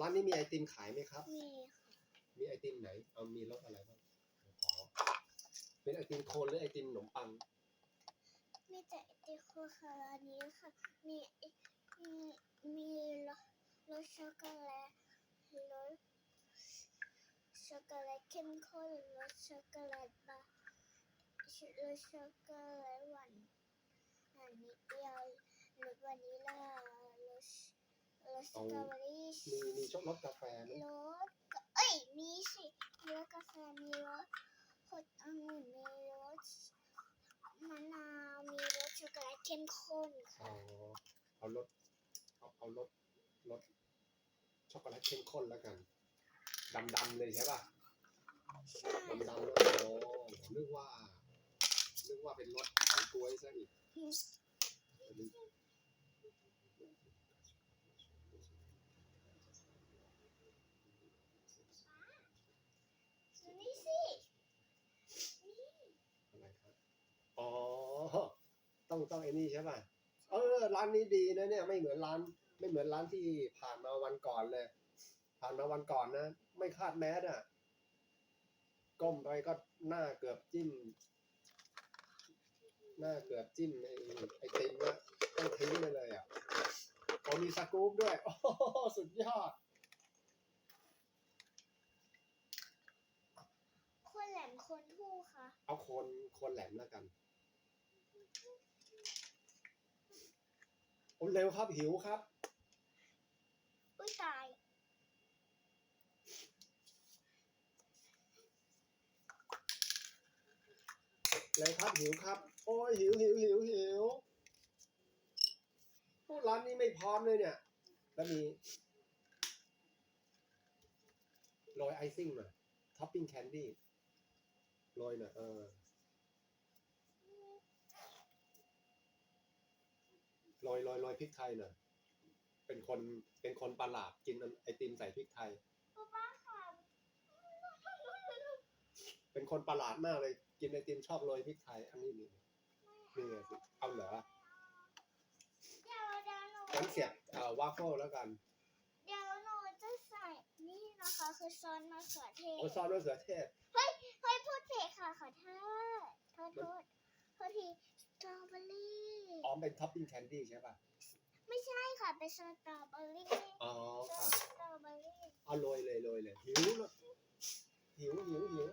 ร้านนี้มีไอติมขายไหมครับ มีมีไอติมไหน เอามีรสอะไรบ้างขอเป็นไอติมโคนหรือไอติมขนมปัง มีแต่ไอติมโคคารานี้ค่ะ มีไอมีมีรสรสช็อกโกแลตรสช็อกโกแลตเข้มข้นรสช็อกโกแลตบาร์รสช็อกโกแลตหวานหวานนิดเดียวรสวานิลลารส รสสตรอเบอรี่มีมีช็อกรสกาแฟไหมรสกะเอ้ยมีสิมีรสกาแฟมีรสผลองุ่นมีรสมะนาวมีรสช็อกโกแลตเข้มข้นอ๋อค่ะเอารสเอาเอารสรสช็อกโกแลตเข้มข้นแล้วกันดำๆเลยใช่ป่ะใช่ดำๆเลยโอ้นึกว่านึกว่าเป็นรสของกล้วยซะอีกอันนี้ ดูนี่สิ อะไรครับ อ๋อ ต้องต้องไอ้นี่ใช่ป่ะเออ ร้านนี้ดีนะเนี่ยไม่เหมือนร้าน ไม่เหมือนร้านที่ผ่านมาวันก่อนเลย ผ่านมาวันก่อนนะ ไม่คาดแมสอะก้มไปก็หน้าเกือบจิ้มหน้าเกือบจิ้มไอ้ไอติมนะต้องทิ้งไปเลยอะพอมีสกู๊ปด้วย โอ้สุดยอด คนแหลมคนผู้ค่ะ เอาคนคนแหลมแล้วกัน โอ้เร็วครับหิวครับ อุ้ยตายเลยครับหิวครับ โอ้ยหิวหิวหิวหิวโอ้ร้านนี้ไม่พร้อมเลยเนี่ยแล้วมีโรยไอซิ่งหน่อยท็อปปิ้งแคนดี้โรยหน่อยเออ โรยโรยโรยพริกไทยหน่อยเป็นคนเป็นคนประหลาดกินไอติมใส่พริกไทยป้าป้าค่ะเป็นคนประหลาดมากเลย กินไอติมชอบโรยพริกไทย อันนี้นี่นี่ไงสิเอาเหรอเดี๋ยวเดี๋ยวหนูงั้นเสียบเอ่อวาฟเฟิลแล้วกันเดี๋ยวหนูจะใส่นี่นะคะคือซอสมะเขือเทศโอ้ซอสมะเขือเทศเฮ้ยพูดผิดค่ะขอโทษโทษโทษโทษทีสตรอเบอรี่ อ๋อเป็นท็อปปิ้งแคนดี้ใช่ป่ะ ไม่ใช่ค่ะ เป็นสตรอเบอรี่อ๋อซอค่ะสสตรอเบอรี่เอาโรยเลยโรยเลยหิวแล้วหิวหิวหิว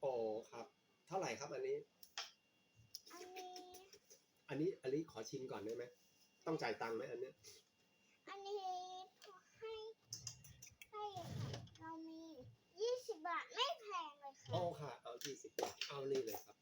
โอ้ครับ เท่าไหร่ครับอันนี้ อันนี้ อันนี้อันนี้ขอชิมก่อนได้ไหม ต้องจ่ายตังค์ไหมอันเนี้ยอันนี้ให้ให้ค่ะเรามียี่สิบบาทไม่แพงเลยค่ะ โอ้ค่ะ เอายี่สิบบาท เอานี่เลยครับ